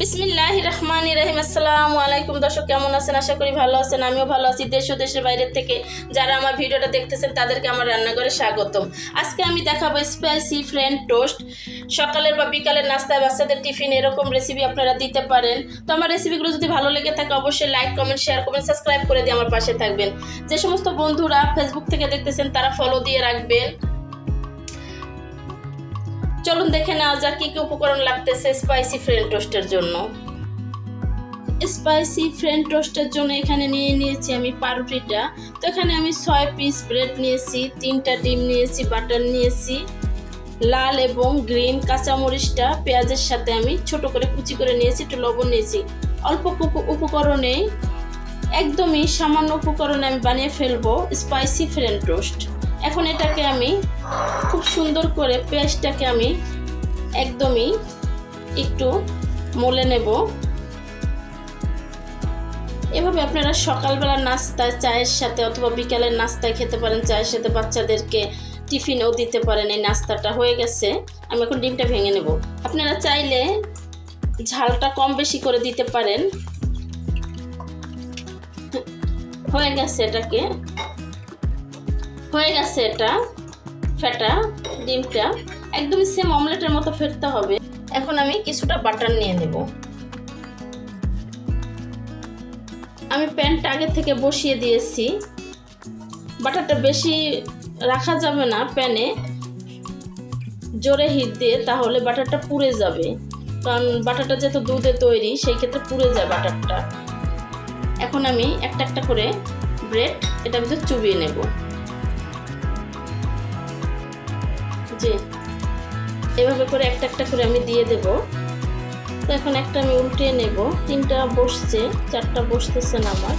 বিসমিল্লাহ রহমান রহিম আসসালামু আলাইকুম। দর্শক, কেমন আছেন? আশা করি ভালো আছেন। আমিও ভালো আছি। দেশ ও দেশের বাইরের থেকে যারা আমার ভিডিওটা দেখতেছেন, তাদেরকে আমার রান্নাঘরে স্বাগতম। আজকে আমি দেখাবো স্পাইসি ফ্রেন্ড টোস্ট সকালের বা বিকালের নাস্তায় বাচ্চাদের টিফিন এরকম রেসিপি আপনারা দিতে পারেন। তো আমার রেসিপিগুলো যদি ভালো লেগে থাকে, অবশ্যই লাইক কমেন্ট শেয়ার করবেন সাবস্ক্রাইব করে দিয়ে আমার পাশে থাকবেন। যে সমস্ত বন্ধুরা ফেসবুক থেকে দেখতেছেন, তারা ফলো দিয়ে রাখবেন। চলুন দেখে নেওয়া যাক কী কী উপকরণ লাগতেছে স্পাইসি ফ্রেন্ড টোস্টের জন্য। স্পাইসি ফ্রেন্ড টোস্টের জন্য এখানে নিয়ে নিয়েছি আমি পাউরুটিটা। তো এখানে আমি ছয় পিস ব্রেড নিয়েছি, তিনটা ডিম নিয়েছি বাটার নিয়েছি, লাল এবং গ্রিন কাঁচামরিচটা, পেঁয়াজের সাথে আমি ছোট করে কুচি করে নিয়েছি, একটু লবণ নিয়েছি। অল্প উপ- উপকরণে একদমই সামান্য উপকরণে আমি বানিয়ে ফেলব স্পাইসি ফ্রেন্ড টোস্ট এখন এটাকে আমি খুব সুন্দর করে পেঁয়াজটাকে আমি একদমই একটু মলে নেব। এভাবে আপনারা সকালবেলা নাস্তায় চায়ের সাথে অথবা বিকালের নাস্তায় খেতে পারেন, চায়ের সাথে বাচ্চাদেরকে টিফিনও দিতে পারেন, এই নাস্তাটা হয়ে গেছে। আমি এখন ডিমটা ভেঙে নেব। আপনারা চাইলে ঝালটা কম বেশি করে দিতে পারেন। হয়ে গেছে এটাকে। হয়ে গেছে এটা। ফেটা, ডিমটা, একদমই সেম অমলেটের মতো ফেটতে হবে। এখন আমি কিছুটা বাটার নিয়ে নেব। আমি প্যানটা আগে থেকে বসিয়ে দিয়েছি। বাটারটা বেশি রাখা যাবে না প্যানে জোরে হিট দিয়ে তাহলে বাটারটা পুড়ে যাবে। কারণ বাটারটা যেহেতু দুধে তৈরি, সেই ক্ষেত্রে পুড়ে যায় বাটারটা এখন আমি একটা একটা করে ব্রেড এটা ভিতরে চুবিয়ে নেব। যে এভাবে করে একটা একটা করে আমি দিয়ে দেব। তো এখন একটা আমি উল্টিয়ে নেব। তিনটা বসছে, চারটা বসতেছে না আমার।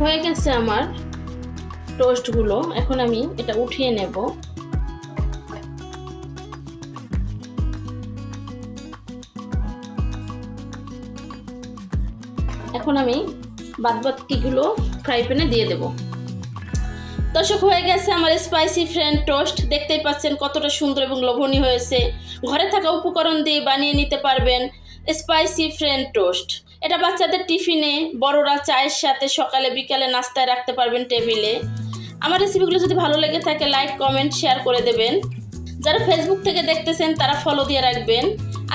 হয়ে গেছে আমার টোস্টগুলো এখন আমি এটা উঠিয়ে নেব। এখন আমি বাদবাকিগুলো ফ্রাই প্যানে দিয়ে দেব। দর্শক, হয়ে গেছে আমার স্পাইসি ফ্রেন্ড টোস্ট দেখতেই পাচ্ছেন কতটা সুন্দর এবং লোভনীয় হয়েছে। ঘরে থাকা উপকরণ দিয়ে বানিয়ে নিতে পারবেন স্পাইসি ফ্রেন্ড টোস্ট এটা বাচ্চাদের টিফিনে বড়রা চায়ের সাথে সকালে, বিকালে নাস্তায় রাখতে পারবেন টেবিলে। আমার রেসিপিগুলো যদি ভালো লেগে থাকে লাইক কমেন্ট শেয়ার করে দেবেন। যারা ফেসবুক থেকে দেখতেছেন, তারা ফলো দিয়ে রাখবেন।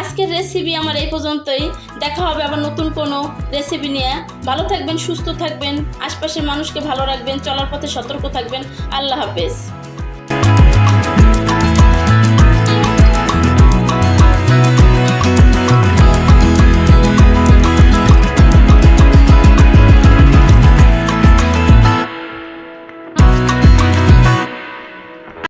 আজকের রেসিপি আমার এই পর্যন্তই। দেখা হবে আবার নতুন কোনো রেসিপি নিয়ে। ভালো থাকবেন, সুস্থ থাকবেন, আশপাশের মানুষকে ভালো রাখবেন, চলার পথে সতর্ক থাকবেন। আল্লাহ হাফেজ।